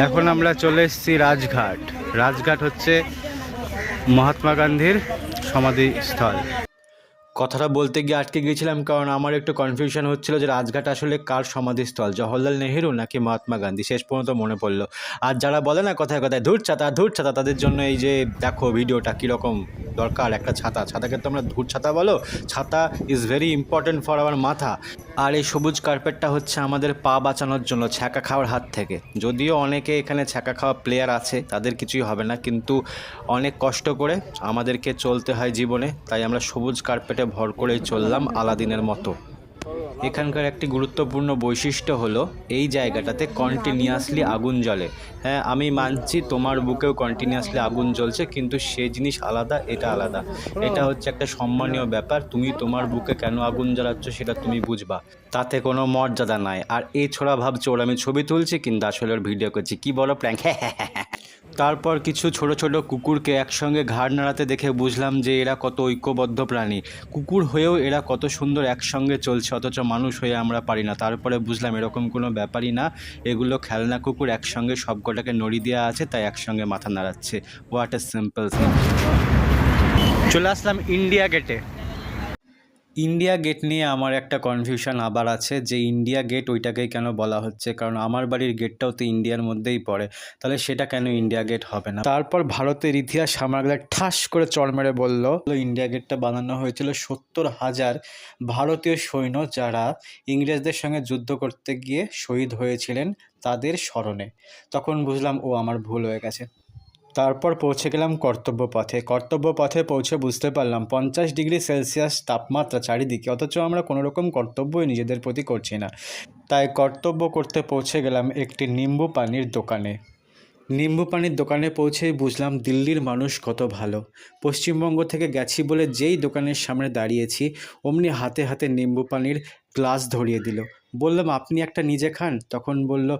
এখন আমরা চলে এসেছি রাজঘাট। রাজঘাট হচ্ছে মহাত্মা গান্ধীর সমাধিস্থল। কথাটা বলতে গিয়ে আটকে গিয়েছিলাম কারণ আমার একটু কনফিউশন হচ্ছিল যে রাজঘাট আসলে কার সমাধিস্থল? জওহরলাল নেহেরু নাকি মহাত্মা গান্ধী? শেষ পর্যন্ত মনে পড়ল। আর যারা বলে না কথায় কথায় ধূর ছাতা ধূর ছাতা তাদের জন্য এই যে দেখো ভিডিওটা কীরকম দরকার, একটা ছাতা। ছাতাকে তো আমরা ধূর ছাতা বলো, chhata is very important for our matha. আর এই সবুজ কার্পেটটা হচ্ছে আমাদের পা বাঁচানোর জন্য, ছ্যাঁকা খাওয়ার হাত থেকে। যদিও অনেকে এখানে ছ্যাঁকা খাওয়া প্লেয়ার আছে, তাদের কিছুই হবে না, কিন্তু অনেক কষ্ট করে আমাদেরকে চলতে হয় জীবনে, তাই আমরা সবুজ কার্পেটে ভর করেই চললাম আলাদিনের মতো। এখানকার একটি গুরুত্বপূর্ণ বৈশিষ্ট্য হলো এই জায়গাটাতে কন্টিনিউয়াসলি আগুন জ্বলে। হ্যাঁ আমি মানছি তোমার বুকেও কন্টিনিউয়াসলি আগুন জ্বলছে, কিন্তু সে জিনিস আলাদা, এটা আলাদা। এটা হচ্ছে একটা সম্মানীয় ব্যাপার, তুমি তোমার বুকে কেন আগুন জ্বালাচ্ছ সেটা তুমি বুঝবা। তাতে কোনো মর্যাদা নাই। আর এই ছোড়া ভাবছ ওর আমি ছবি তুলছি, কিন্তু আসলে ওর ভিডিও করছি। কি বলো, প্র্যাঙ্ক? তারপর কিছু ছোট ছোট কুকুরকে একসঙ্গে ঘাড় নাড়াতে দেখে বুঝলাম যে এরা কত ঐক্যবদ্ধ প্রাণী। কুকুর হয়েও এরা কত সুন্দর একসঙ্গে চলছে, অথচ মানুষ হয়ে আমরা পারি না। তারপরে বুঝলাম এরকম কোনো ব্যাপারই না। এগুলো খেলনা কুকুর একসঙ্গে সবকটাকে নড়ি দেওয়া আছে, তাই একসঙ্গে মাথা নাড়াচ্ছে। হোয়াট এ সিম্পল চলে আসলাম ইন্ডিয়া গেটে। ইন্ডিয়া গেট নিয়ে আমার একটা কনফিউশন আবার আছে যে ইন্ডিয়া গেট ওইটাকেই কেন বলা হচ্ছে? কারণ আমার বাড়ির গেটটাও তো ইন্ডিয়ার মধ্যেই পড়ে। তাহলে সেটা কেন ইন্ডিয়া গেট হবে না? তারপর ভারতের ইতিহাস আমার ঠাস করে চর মেরে বলল, ইন্ডিয়া গেটটা বানানো হয়েছিল সত্তর হাজার ভারতীয় সৈন্য যারা ইংরেজদের সঙ্গে যুদ্ধ করতে গিয়ে শহীদ হয়েছিলেন তাদের স্মরণে। তখন বুঝলাম, ও, আমার ভুল হয়ে গেছে। তারপর পৌঁছে গেলাম কর্তব্য পথে কর্তব্য পথে পৌঁছে বুঝতে পারলাম পঞ্চাশ ডিগ্রি সেলসিয়াস তাপমাত্রা চারিদিকে অথচ আমরা কোনো রকম কর্তব্যই নিজেদের প্রতি করছি না। তাই কর্তব্য করতে পৌঁছে গেলাম একটি নিম্বু পানির দোকানে। নিম্বু পানির দোকানে পৌঁছেই বুঝলাম দিল্লির মানুষ কত ভালো। পশ্চিমবঙ্গ থেকে গেছি বলে যেই দোকানের সামনে দাঁড়িয়েছি অমনি হাতে হাতে নিম্বু পানির গ্লাস ধরিয়ে দিল। বললাম আপনি একটা নিজে খান? তখন বলল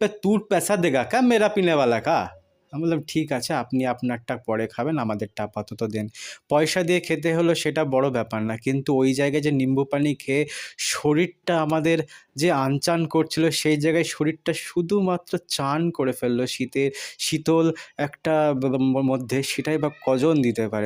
"বে, তুর পেশা দেগা কা মেরা পিনেওয়ালা কা? আমি বললাম, ঠিক আছে, আপনি আপনারটা পরে খাবেন, আমাদেরটা আপাতত দেন। পয়সা দিয়ে খেতে হলো সেটা বড় ব্যাপার না, কিন্তু ওই জায়গায় যে নিম্বু পানি খেয়ে শরীরটা আমাদের যে আনচান করছিল, সেই জায়গায় শরীরটা শুধুমাত্র চান করে ফেলল শীতের, শীতল একটা মধ্যে, সেটাই বা কজন দিতে পারে?